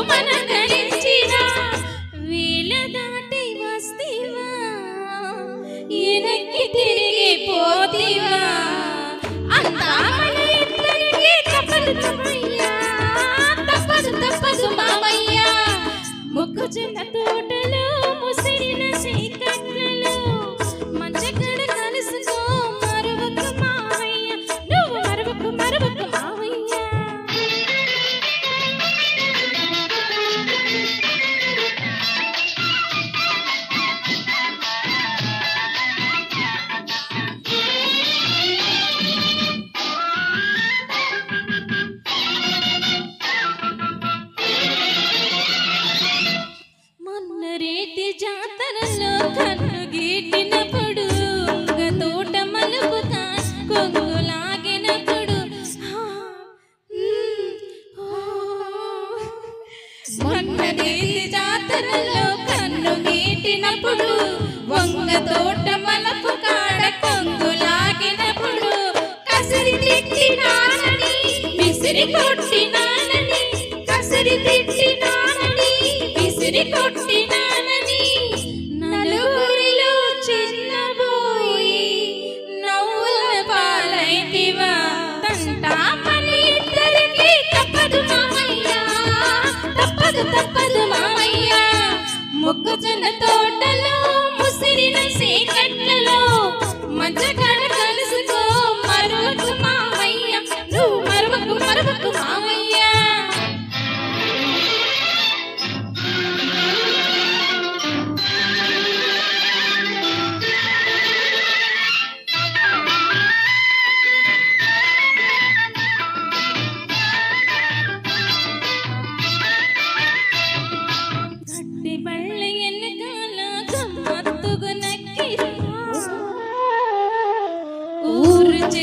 మన గడించిన వేల దాటి వస్తీవా వెనక్కి తిరిగి పోతివా. జాతరలో కన్ను గీటినప్పుడు తోట మలుపుతా కొంగు లాగినప్పుడు ఆ, జాతరలో కన్ను గీటినప్పుడు వంగ తోట మలుపు కాడ కొంగు లాగినప్పుడు కసరి తెచ్చినానని విసిరి కొట్టినానని కసిరి తెచ్చినానని విసిరి కొట్టి తప్పదు తప్పదు మామయ్య. మొక్కజొన్న తోటలో ముసిరిన సీకట్లలో మధ్య